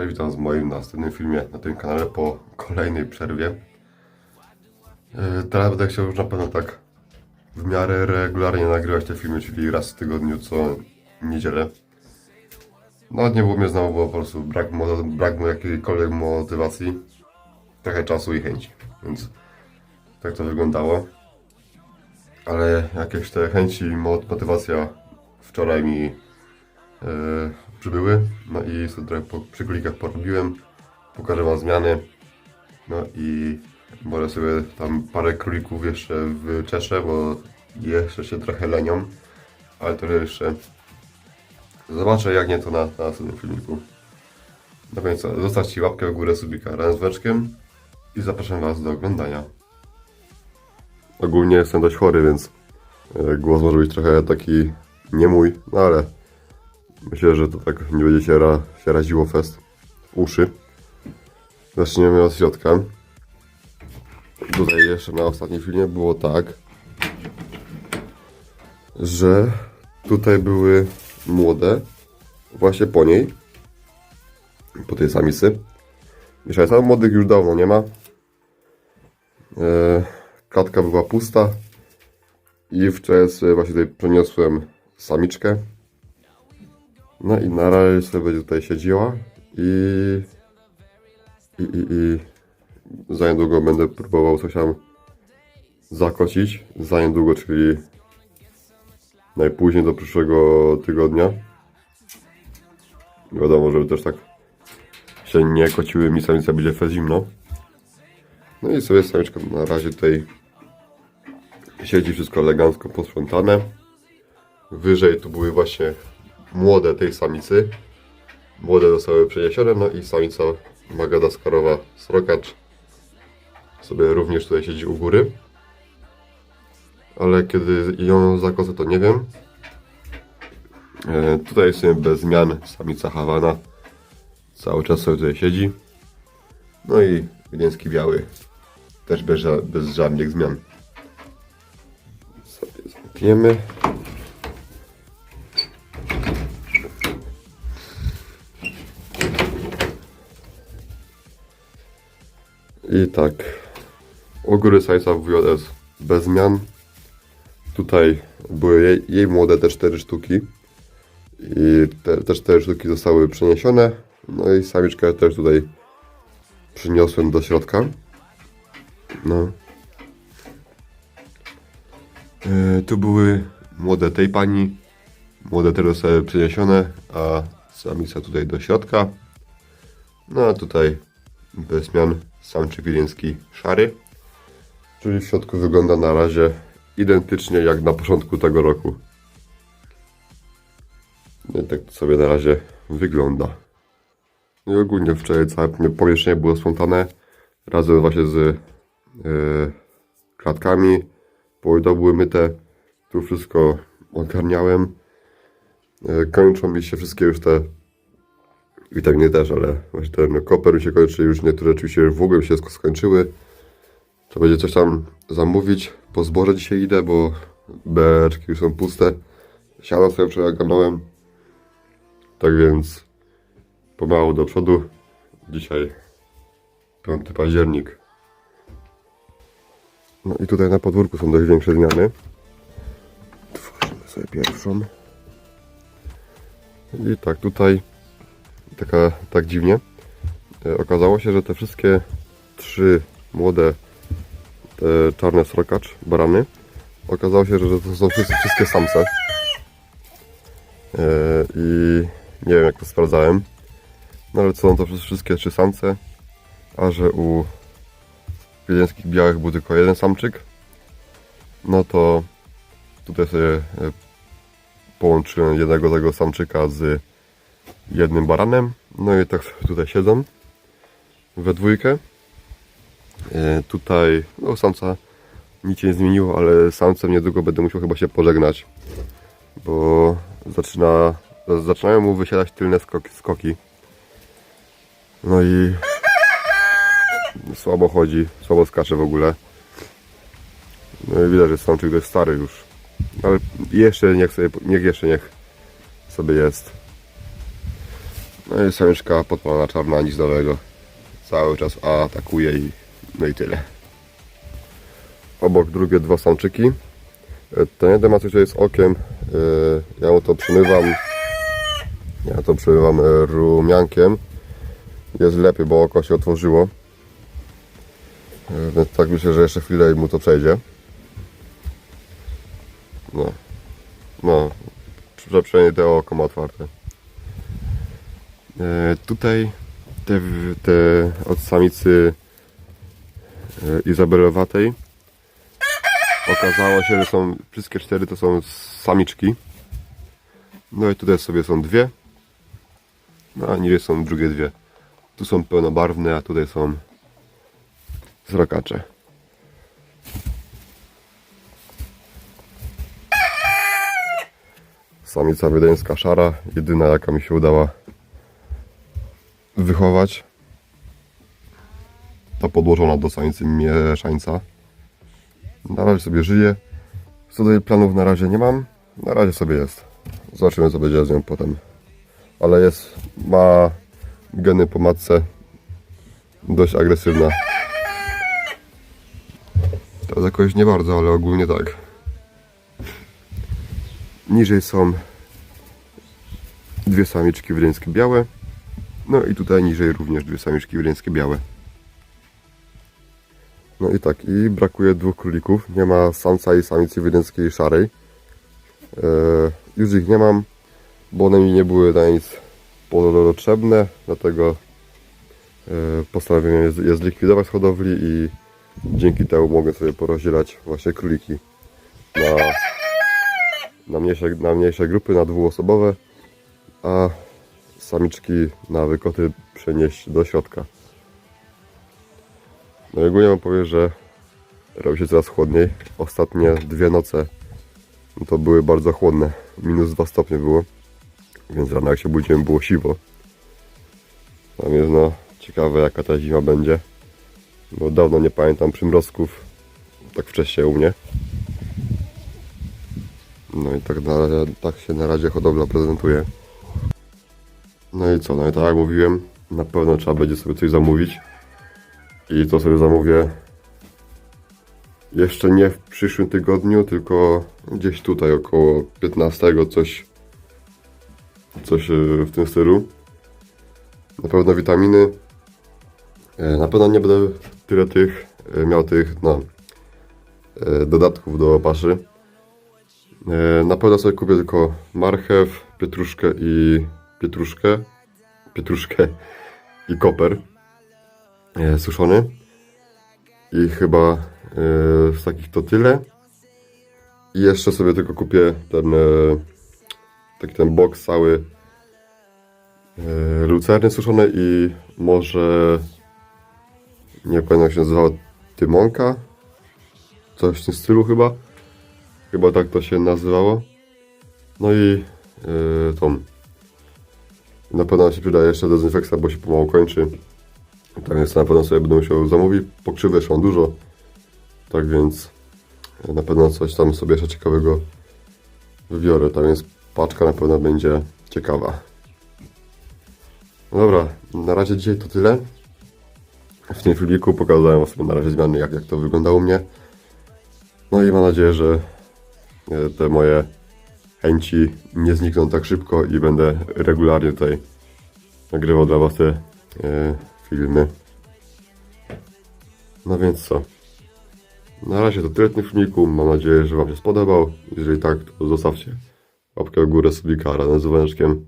Cześć, witam w moim następnym filmie na tym kanale po kolejnej przerwie. Yy, Teraz będę chciał już na pewno tak w miarę regularnie nagrywać te filmy, czyli raz w tygodniu co niedzielę. Nawet nie było mnie znowu, bo po prostu brak, brak mu jakiejkolwiek motywacji, trochę czasu i chęci, więc tak to wyglądało. Ale jakieś te chęci i mo- motywacja wczoraj mi e, przybyły. No i sobie trochę po, przy królikach porobiłem. Pokażę Wam zmiany. No i może sobie tam parę królików jeszcze wyczeszę, bo jeszcze się trochę lenią. Ale to jeszcze zobaczę jak nie to na, na następnym filmiku. No więc co, zostawcie łapkę w górę, subika razem z weczkiem i zapraszam Was do oglądania. Ogólnie jestem dość chory, więc e, głos może być trochę taki nie mój, no ale myślę, że to tak nie będzie się, ra, się raziło fest w uszy. Zaczniemy od środka. Tutaj jeszcze na ostatnim filmie było tak, że tutaj były młode, właśnie po niej, po tej samicy. Mieszająca młodych już dawno nie ma. E, klatka była pusta i wczoraj właśnie tutaj przeniosłem samiczkę. No i na razie sobie tutaj siedziała i, i, i, i za niedługo będę próbował coś tam zakocić. Za niedługo, czyli najpóźniej do przyszłego tygodnia. Wiadomo, żeby też tak się nie kociły mi samica będzie fest zimno. No i sobie samiczka na razie tutaj siedzi wszystko elegancko posprzątane. Wyżej tu były właśnie młode tej samicy. Młode zostały przeniesione, no i samica Magadaskarowa srokacz sobie również tutaj siedzi u góry. Ale kiedy ją zakosę to nie wiem. E, tutaj jest bez zmian samica Hawana. Cały czas sobie tutaj siedzi. No i wiedeński biały też bez, bez żadnych zmian. Sobie zamkniemy. I tak. U góry sajca WJS bez zmian. Tutaj były jej, jej młode te cztery sztuki. I te, te cztery sztuki zostały przeniesione. No i samiczkę też tutaj przyniosłem do środka. No. E, tu były młode tej pani. Młode te zostały przeniesione, a samica tutaj do środka. No a tutaj bez zmian samczyk wiedeński szary. Czyli w środku wygląda na razie identycznie jak na początku tego roku. Tak to sobie na razie wygląda. I ogólnie wczoraj całe pomieszczenie było sprzątane razem właśnie z yy, klatkami. Połyda były myte. Tu wszystko ogarniałem. Yy, kończą mi się wszystkie już te witaminy też, ale właśnie ten koper się kończy, już niektóre oczywiście w ogóle się sk- skończyły. To będzie coś tam zamówić. Po zboże dzisiaj idę, bo beczki już są puste. Siano sobie wczoraj ogarnąłem. Tak więc pomału do przodu. Dzisiaj 5 październik. No i tutaj na podwórku są dość większe zmiany. Tworzymy sobie pierwszą. I tak tutaj taka, tak dziwnie. E, Okazało się, że te wszystkie trzy młode te czarne srokacz, barany, okazało się, że to są wszystkie, wszystkie samce. E, I nie wiem jak to sprawdzałem. No ale są to wszy- wszystkie trzy samce, a że u wiedeńskich białych był tylko jeden samczyk, no to tutaj sobie e, połączyłem jednego tego samczyka z jednym baranem. No i tak tutaj siedzą we dwójkę. E, tutaj no, samca nic się nie zmieniło, ale samcem niedługo będę musiał chyba się pożegnać, bo zaczyna, zaczynają mu wysiadać tylne skoki, skoki. No i słabo chodzi, słabo skacze w ogóle. No i widać, że samczyk dość stary już. Ale jeszcze niech sobie, niech jeszcze niech sobie jest. No i samiczka podpalona czarna, nic. Cały czas atakuje i no i tyle. Obok drugie dwa samczyki. E, Ten jeden ma coś tutaj z okiem. E, Ja mu to przymywam. Ja to przymywam e, rumiankiem. Jest lepiej, bo oko się otworzyło. E, Więc tak myślę, że jeszcze chwilę i mu to przejdzie. No. No. Przynajmniej te oko ma otwarte. E, Tutaj te, te od samicy e, izabelowatej okazało się, że są wszystkie cztery to są samiczki. No i tutaj sobie są dwie. No a niżej są drugie dwie. Tu są pełnobarwne, a tutaj są zrokacze. Samica wiedeńska szara, jedyna jaka mi się udała wychować. Ta podłożona do samicy mieszańca. Na razie sobie żyje. Co do jej planów na razie nie mam. Na razie sobie jest. Zobaczymy co będzie z nią potem. Ale jest, ma geny po matce. Dość agresywna. Teraz jakoś nie bardzo, ale ogólnie tak. Niżej są dwie samiczki wiedeńskie białe. No i tutaj niżej również dwie samiczki wiedeńskie białe. No i tak, i brakuje dwóch królików. Nie ma samca i samicy wiedeńskiej szarej. E, już ich nie mam, bo one mi nie były na nic potrzebne, dlatego e, postanowiłem je, je zlikwidować z hodowli i dzięki temu mogę sobie porozdzielać właśnie króliki na, na, mniejsze, na mniejsze grupy, na dwuosobowe, a samiczki na wykoty przenieść do środka. No i ogólnie wam powiem, że robi się coraz chłodniej. Ostatnie dwie noce no to były bardzo chłodne. Minus 2 stopnie było. Więc rano jak się budziłem było siwo. Tam jest no ciekawe jaka ta zima będzie. Bo dawno nie pamiętam przymrozków tak wcześnie u mnie. No i tak, na, tak się na razie hodowla prezentuje. No i co, no i tak jak mówiłem, na pewno trzeba będzie sobie coś zamówić. I to sobie zamówię jeszcze nie w przyszłym tygodniu, tylko gdzieś tutaj około 15 coś coś e, w tym stylu. Na pewno witaminy. E, Na pewno nie będę tyle tych e, miał tych no, dodatków do paszy. Na pewno sobie kupię tylko marchew, pietruszkę i pietruszkę, pietruszkę i koper e, suszony. I chyba e, z takich to tyle. I jeszcze sobie tylko kupię ten e, taki ten boks cały e, lucerny suszone i może nie pamiętam jak się nazywało tymonka coś w tym stylu chyba chyba tak to się nazywało no i e, tą na pewno się przyda jeszcze dezynfekcja, bo się pomału kończy tak więc na pewno sobie będę musiał zamówić pokrzywę jeszcze mam dużo tak więc na pewno coś tam sobie jeszcze ciekawego wybiorę, tak więc paczka na pewno będzie ciekawa. No dobra, na razie dzisiaj to tyle. W tym filmiku pokazałem sobie na razie zmiany, jak, jak to wyglądało u mnie. No i mam nadzieję, że e, te moje chęci nie znikną tak szybko i będę regularnie tutaj nagrywał dla Was te e, filmy. No więc co? Na razie to tyle w tym filmiku. Mam nadzieję, że Wam się spodobał. Jeżeli tak, to zostawcie łapkę w górę, subika razem z dzwoneczkiem.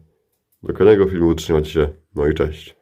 Do kolejnego filmu trzymajcie się. No i cześć.